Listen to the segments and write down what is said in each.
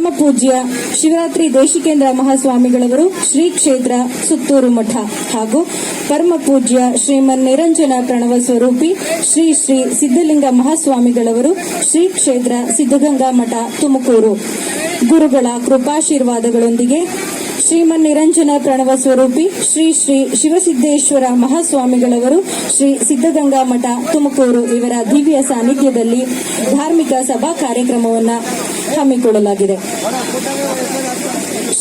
ಪರಮ ಪೂಜ್ಯ ಶಿವರಾತ್ರಿ ದೇಶಿಕೇಂದ್ರ ಮಹಾಸ್ವಾಮಿಗಳವರು ಶ್ರೀ ಕ್ಷೇತ್ರ ಸುತ್ತೂರು ಮಠ ಹಾಗೂ ಪರಮ ಪೂಜ್ಯ ಶ್ರೀಮನ್ ನಿರಂಜನ ಪ್ರಣವ ಸ್ವರೂಪಿ ಶ್ರೀ ಶ್ರೀ ಸಿದ್ದಲಿಂಗ ಮಹಾಸ್ವಾಮಿಗಳವರು ಶ್ರೀ ಕ್ಷೇತ್ರ ಸಿದ್ದಗಂಗಾ ಮಠ ತುಮಕೂರು. ಗುರುಗಳ ಕೃಪಾಶೀರ್ವಾದಗಳೊಂದಿಗೆ ಶ್ರೀಮನ್ ನಿರಂಜನ ಪ್ರಣವ ಸ್ವರೂಪಿ ಶ್ರೀ ಶ್ರೀ ಶಿವಸಿದ್ದೇಶ್ವರ ಮಹಾಸ್ವಾಮಿಗಳವರು ಶ್ರೀ ಸಿದ್ದಗಂಗಾ ಮಠ ತುಮಕೂರು ಇವರ ದಿವ್ಯ ಸಾನ್ನಿಧ್ಯದಲ್ಲಿ ಧಾರ್ಮಿಕ ಸಭಾ ಕಾರ್ಯಕ್ರಮವನ್ನು ಹಮ್ಮಿಕೊಳ್ಳಲಾಗಿದೆ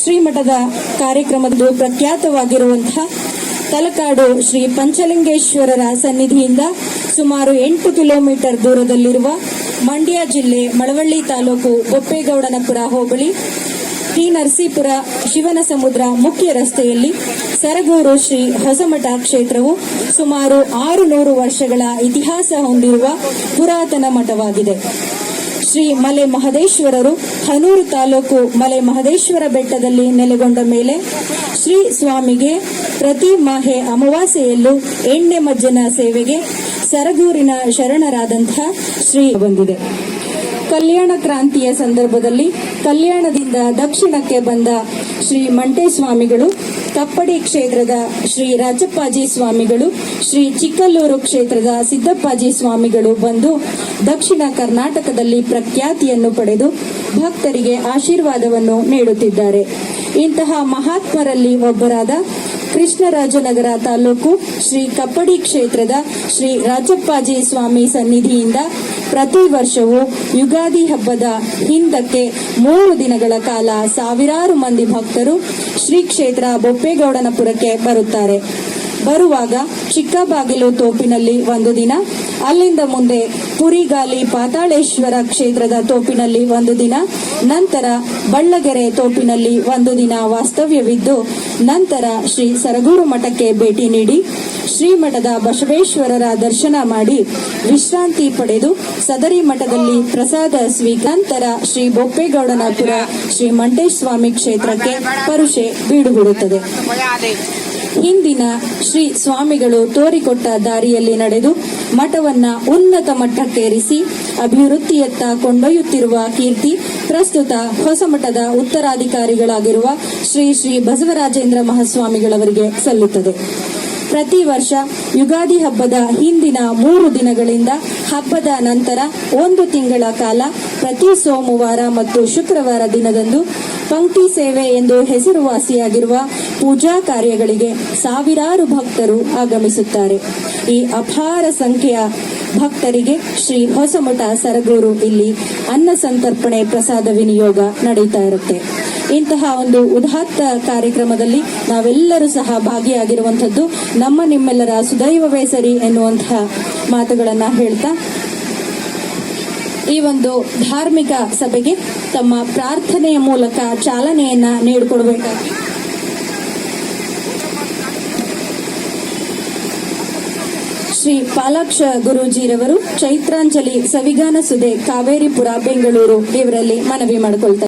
ಶ್ರೀಮಠದ ಕಾರ್ಯಕ್ರಮದ್ದು ಪ್ರಖ್ಯಾತವಾಗಿರುವಂತಹ ತಲಕಾಡು ಶ್ರೀ ಪಂಚಲಿಂಗೇಶ್ವರರ ಸನ್ನಿಧಿಯಿಂದ ಸುಮಾರು ಎಂಟು ಕಿಲೋಮೀಟರ್ ದೂರದಲ್ಲಿರುವ ಮಂಡ್ಯ ಜಿಲ್ಲೆ ಮಳವಳ್ಳಿ ತಾಲೂಕು ಬೊಪ್ಪೇಗೌಡನಪುರ ಹೋಬಳಿ, ಟಿ. ನರಸೀಪುರ ಶಿವನ ಸಮುದ್ರ ಮುಖ್ಯ ರಸ್ತೆಯಲ್ಲಿ ಸರಗೂರು ಶ್ರೀ ಹೊಸಮಠ ಕ್ಷೇತ್ರವು ಸುಮಾರು ಆರು ನೂರು ವರ್ಷಗಳ ಇತಿಹಾಸ ಹೊಂದಿರುವ ಪುರಾತನ ಮಠವಾಗಿದೆ. ಶ್ರೀ ಮಲೆ ಮಹದೇಶ್ವರರು ಹನೂರು ತಾಲೂಕು ಮಲೆ ಮಹದೇಶ್ವರ ಬೆಟ್ಟದಲ್ಲಿ ನೆಲೆಗೊಂಡ ಮೇಲೆ ಶ್ರೀ ಸ್ವಾಮಿಗೆ ಪ್ರತಿ ಮಾಹೆ ಅಮಾವಾಸ್ಯೆಯಲ್ಲೂ ಎಣ್ಣೆ ಮಜ್ಜನ ಸೇವೆಗೆ ಸರಗೂರಿನ ಶರಣರಾದಂತಹ ಶ್ರೀ ಬಂದಿದೆ. ಕಲ್ಯಾಣ ಕ್ರಾಂತಿಯ ಸಂದರ್ಭದಲ್ಲಿ ಕಲ್ಯಾಣದಿಂದ ದಕ್ಷಿಣಕ್ಕೆ ಬಂದ ಶ್ರೀ ಮಂಟೇಸ್ವಾಮಿಗಳು ಕಪ್ಪಡಿ ಕ್ಷೇತ್ರದ ಶ್ರೀ ರಾಜಪ್ಪಾಜಿ ಸ್ವಾಮಿಗಳು, ಶ್ರೀ ಚಿಕ್ಕಲ್ಲೂರು ಕ್ಷೇತ್ರದ ಸಿದ್ದಪ್ಪಾಜಿ ಸ್ವಾಮಿಗಳು ಬಂದು ದಕ್ಷಿಣ ಕರ್ನಾಟಕದಲ್ಲಿ ಪ್ರಖ್ಯಾತಿಯನ್ನು ಪಡೆದು ಭಕ್ತರಿಗೆ ಆಶೀರ್ವಾದವನ್ನು ನೀಡುತ್ತಿದ್ದಾರೆ. ಇಂತಹ ಮಹಾತ್ಮರಲ್ಲಿ ಒಬ್ಬರಾದ ಕೃಷ್ಣರಾಜನಗರ ತಾಲೂಕು ಶ್ರೀ ಕಪ್ಪಡಿ ಕ್ಷೇತ್ರದ ಶ್ರೀ ರಾಜಪ್ಪಾಜಿ ಸ್ವಾಮಿ ಸನ್ನಿಧಿಯಿಂದ ಪ್ರತಿ ವರ್ಷವೂ ಯುಗಾದಿ ಹಬ್ಬದ ಹಿಂದಕ್ಕೆ ಮೂರು ದಿನಗಳ ಕಾಲ ಸಾವಿರಾರು ಮಂದಿ ಭಕ್ತರು ಶ್ರೀ ಕ್ಷೇತ್ರ ಬೊಪ್ಪೇಗೌಡನಪುರಕ್ಕೆ ಬರುತ್ತಾರೆ. ಬರುವಾಗ ಚಿಕ್ಕಬಾಗಿಲು ತೋಪಿನಲ್ಲಿ ಒಂದು ದಿನ ಅಲ್ಲಿಂದ ಮುಂದೆ ಪುರಿಗಾಲಿ ಪಾತಾಳೇಶ್ವರ ಕ್ಷೇತ್ರದ ತೋಪಿನಲ್ಲಿ ಒಂದು ದಿನ, ನಂತರ ಬಳ್ಳಗೆರೆ ತೋಪಿನಲ್ಲಿ ಒಂದು ದಿನ ವಾಸ್ತವ್ಯವಿದ್ದು, ನಂತರ ಶ್ರೀ ಸರಗೂರು ಮಠಕ್ಕೆ ಭೇಟಿ ನೀಡಿ, ಶ್ರೀಮಠದ ಬಸವೇಶ್ವರರ ದರ್ಶನ ಮಾಡಿ ವಿಶ್ರಾಂತಿ ಪಡೆದು ಸದರಿ ಮಠದಲ್ಲಿ ಪ್ರಸಾದ ಸ್ವೀಕ ನಂತರ ಶ್ರೀ ಬೊಪ್ಪೇಗೌಡನಪುರ ಶ್ರೀ ಮಂಟೇಶ್ ಸ್ವಾಮಿ ಕ್ಷೇತ್ರಕ್ಕೆ ಪರುಷೆ ಬೀಡುಬಿಡುತ್ತದೆ. ಹಿಂದಿನ ಶ್ರೀ ಸ್ವಾಮಿಗಳು ತೋರಿಕೊಟ್ಟ ದಾರಿಯಲ್ಲಿ ನಡೆದು ಮಠವನ್ನ ಉನ್ನತ ಮಟ್ಟಕ್ಕೇರಿಸಿ ಅಭಿವೃದ್ಧಿಯತ್ತ ಕೊಂಡೊಯ್ಯುತ್ತಿರುವ ಕೀರ್ತಿ ಪ್ರಸ್ತುತ ಹೊಸ ಮಠದ ಉತ್ತರಾಧಿಕಾರಿಗಳಾಗಿರುವ ಶ್ರೀ ಶ್ರೀ ಬಸವರಾಜೇಂದ್ರ ಮಹಾಸ್ವಾಮಿಗಳವರಿಗೆ ಸಲ್ಲುತ್ತದೆ. ಪ್ರತಿ ವರ್ಷ ಯುಗಾದಿ ಹಬ್ಬದ ಹಿಂದಿನ ಮೂರು ದಿನಗಳಿಂದ ಹಬ್ಬದ ನಂತರ ಒಂದು ತಿಂಗಳ ಕಾಲ ಪ್ರತಿ ಸೋಮವಾರ ಮತ್ತು ಶುಕ್ರವಾರ ದಿನದಂದು ಪಂಕ್ತಿ ಸೇವೆ ಎಂದು ಹೆಸರುವಾಸಿಯಾಗಿರುವ ಪೂಜಾ ಕಾರ್ಯಗಳಿಗೆ ಸಾವಿರಾರು ಭಕ್ತರು ಆಗಮಿಸುತ್ತಾರೆ. ಈ ಅಪಾರ ಸಂಖ್ಯೆಯ ಭಕ್ತರಿಗೆ ಶ್ರೀ ಹೊಸಮಠ ಸರಗೂರು ಇಲ್ಲಿ ಅನ್ನ ಸಂತರ್ಪಣೆ ಪ್ರಸಾದ ವಿನಿಯೋಗ ನಡೀತಾ ಇರುತ್ತೆ. ಇಂತಹ ಒಂದು ಉದಾತ್ತ ಕಾರ್ಯಕ್ರಮದಲ್ಲಿ ನಾವೆಲ್ಲರೂ ಸಹ ಭಾಗಿಯಾಗಿರುವಂಥದ್ದು ನಮ್ಮ ನಿಮ್ಮೆಲ್ಲರ ಸುದೈವವೇ ಸರಿ ಎನ್ನುವಂತಹ ಮಾತುಗಳನ್ನ ಹೇಳ್ತಾ ಈ ಒಂದು ಧಾರ್ಮಿಕ ಸಭೆಗೆ ತಮ್ಮ ಪ್ರಾರ್ಥನೆಯ ಮೂಲಕ ಚಾಲನೆಯನ್ನ ನೀಡಿಕೊಡಬೇಕಾಗಿ ಶ್ರೀ ಪಾಲಾಕ್ಷ ಗುರೂಜಿರವರು ಚೈತ್ರಾಂಜಲಿ ಸವಿಗಾನ ಸುದೆ ಕಾವೇರಿಪುರ, ಬೆಂಗಳೂರು, ಇವರಲ್ಲಿ ಮನವಿ ಮಾಡಿಕೊಳ್ತಾರೆ